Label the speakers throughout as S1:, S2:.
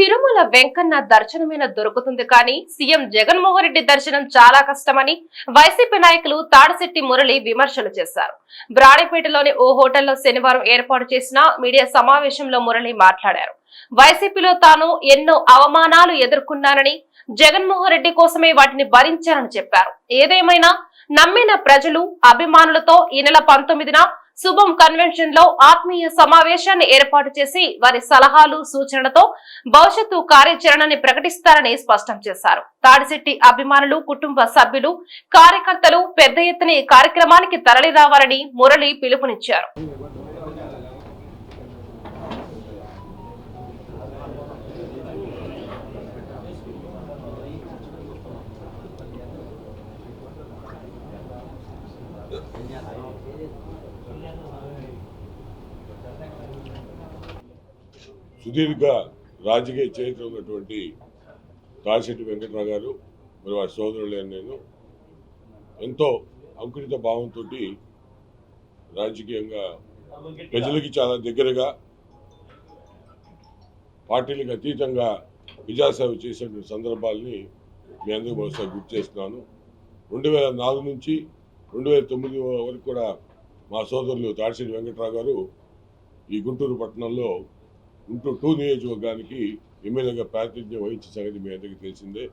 S1: తిరుమల వెంకన్న దర్శనమైన దొరుకుతుంది కానీ సీఎం జగన్మోహన్ రెడ్డి దర్శనం చాలా కష్టమని వైసీపీ నాయకులు తాడిశెట్టి మురళి విమర్శలు చేశారు. బ్రాడేపేటలోని ఓ హోటల్లో శనివారం ఏర్పాటు చేసిన మీడియా సమావేశంలో మురళి మాట్లాడారు. వైసీపీలో తాను ఎన్నో అవమానాలు ఎదుర్కొన్నానని జగన్మోహన్ రెడ్డి కోసమే వాటిని భరించానని చెప్పారు. ఏదేమైనా నమ్మిన ప్రజలు అభిమానులతో ఈ నెల పంతొమ్మిదిన శుభం కన్వెన్షన్లో ఆత్మీయ సమావేశాన్ని ఏర్పాటు చేసి వారి సలహాలు సూచనలతో భవిష్యత్తు కార్యాచరణని ప్రకటిస్తారని స్పష్టం చేశారు. తాడిశెట్టి అభిమానులు కుటుంబ సభ్యులు కార్యకర్తలు పెద్ద ఎత్తున కార్యక్రమానికి తరలి రావాలని మురళి పిలుపునిచ్చారు.
S2: సుదీర్ఘ రాజకీయ చరిత్ర ఉన్నటువంటి కాశెట్టి వెంకటరావు గారు మరి వారి సోదరులే నేను ఎంతో అంకురిత భావంతో రాజకీయంగా ప్రజలకి చాలా దగ్గరగా పార్టీలకు అతీతంగా ప్రజాసేవ చేసినటువంటి సందర్భాల్ని మీ అందరికీ బహుశా గుర్తు చేస్తున్నాను. రెండు వేల నాలుగు నుంచి రెండు వేల తొమ్మిది వరకు కూడా మా సోదరులు తాడిశెట్టి వెంకటరావు గారు ఈ గుంటూరు పట్టణంలో గుంటూరు టూ నియోజకవర్గానికి ఎమ్మెల్యేగా ప్రాతినిధ్యం వహించిన సంగతి మీ అందరికీ తెలిసిందే.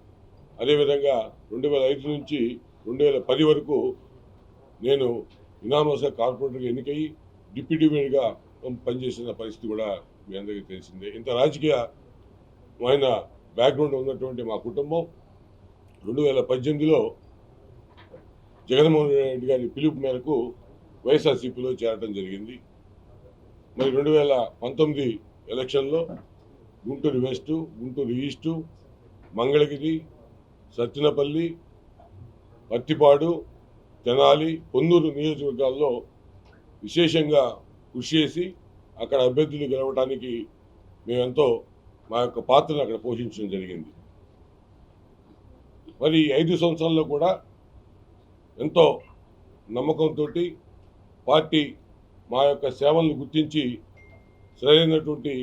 S2: అదేవిధంగా రెండు వేల ఐదు నుంచి రెండు వేల పది వరకు నేను ఇనామోస కార్పొరేటర్గా ఎన్నికయ్యి డిప్యూటీ మేయర్గా పనిచేసిన పరిస్థితి కూడా మీ అందరికీ తెలిసిందే. ఇంత రాజకీయమైన బ్యాక్గ్రౌండ్ ఉన్నటువంటి మా కుటుంబం. రెండు వేల పద్దెనిమిదిలో జగన్మోహన్ రెడ్డి గారి పిలుపు మేరకు వైఎస్ఆర్సీపీలో చేరడం జరిగింది. మరి రెండు వేల పంతొమ్మిది ఎలక్షన్లో గుంటూరు వెస్ట్ గుంటూరు ఈస్టు మంగళగిరి సత్తినపల్లి పత్తిపాడు తెనాలి పొన్నూరు నియోజకవర్గాల్లో విశేషంగా కృషి చేసి అక్కడ అభ్యర్థులు గెలవడానికి మేమెంతో మా యొక్క పాత్రను అక్కడ పోషించడం జరిగింది. మరి ఈ ఐదు సంవత్సరాల్లో కూడా ఎంతో నమ్మకంతో పార్టీ మా యొక్క సేవలను గుర్తించి సరైనటువంటి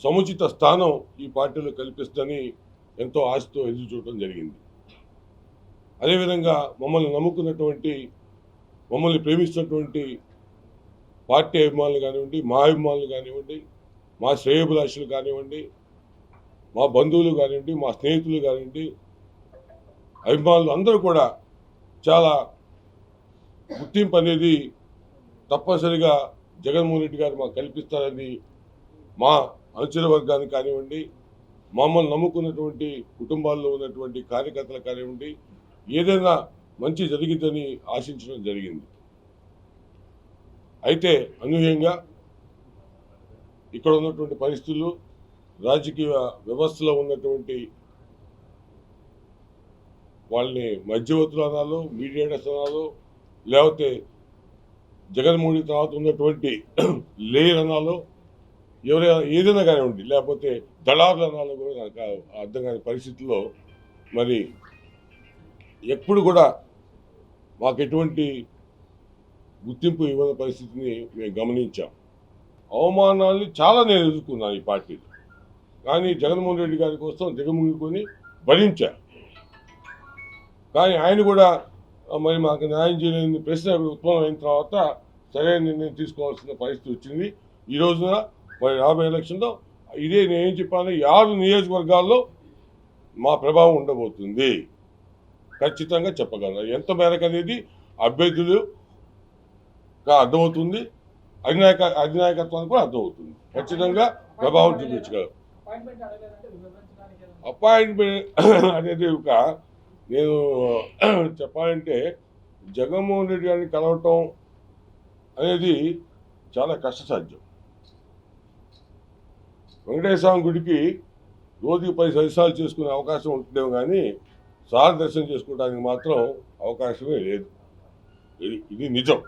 S2: సముచిత స్థానం ఈ పార్టీలో కల్పిస్తుందని ఎంతో ఆశతో ఎదురు చూడటం జరిగింది. అదేవిధంగా మమ్మల్ని నమ్ముకున్నటువంటి మమ్మల్ని ప్రేమిస్తున్నటువంటి పార్టీ అభిమానులు కానివ్వండి మా అభిమానులు కానివ్వండి మా శ్రేయభిలాషులు కానివ్వండి మా బంధువులు కానివ్వండి మా స్నేహితులు కానివ్వండి అభిమానులు అందరూ కూడా చాలా గుర్తింపు అనేది తప్పనిసరిగా జగన్మోహన్ రెడ్డి గారు మాకు కల్పిస్తారని మా అనుచర వర్గానికి కానివ్వండి మమ్మల్ని నమ్ముకున్నటువంటి కుటుంబాల్లో ఉన్నటువంటి కార్యకర్తలు కానివ్వండి ఏదైనా మంచి జరిగిద్దని ఆశించడం జరిగింది. అయితే అనూహ్యంగా ఇక్కడ ఉన్నటువంటి పరిస్థితులు రాజకీయ వ్యవస్థలో ఉన్నటువంటి వాళ్ళని మధ్యవర్తులు అనాలో మీడియేటర్స్ అనాలో లేకపోతే జగన్మోహన్ తర్వాత ఉన్నటువంటి లేయర్ అనాలో ఎవరైనా ఏదైనా కానివ్వండి లేకపోతే దళారులు అనాలో కూడా నాకు అర్థం కాని పరిస్థితుల్లో మరి ఎప్పుడు కూడా మాకు ఎటువంటి గుర్తింపు ఇవ్వని పరిస్థితిని మేము గమనించాం. అవమానాల్ని చాలా నేను ఎదుర్కొన్నాను ఈ పార్టీలో. కానీ జగన్మోహన్ రెడ్డి గారి కోసం దిగముంగుకొని భరించాను కానీ ఆయన కూడా మరి మాకు న్యాయం చేయలేని ప్రశ్న ఉత్పన్నం అయిన తర్వాత సరైన నిర్ణయం తీసుకోవాల్సిన పరిస్థితి వచ్చింది. ఈ రోజున మరి రాబోయే ఎలక్షన్లో ఇదే నేనేం చెప్పాను ఆరు నియోజకవర్గాల్లో మా ప్రభావం ఉండబోతుంది. ఖచ్చితంగా చెప్పగలను. ఎంత మేరకు అనేది అభ్యర్థులు అర్థమవుతుంది. అధినాయక అధినాయకత్వానికి కూడా అర్థమవుతుంది. ఖచ్చితంగా ప్రభావం చూపించగలరు. అపాయింట్మెంట్ అనేది ఒక నేను చెప్పాలంటే జగన్మోహన్ రెడ్డి గారిని కలవటం అనేది చాలా కష్టసాధ్యం. వెంకటేశ్వర స్వామి గుడికి రోజుకి పది సరిసాలు చేసుకునే అవకాశం ఉంటుందేమో కానీ సార్ దర్శనం చేసుకోవడానికి మాత్రం అవకాశమే లేదు. ఇది ఇది నిజం.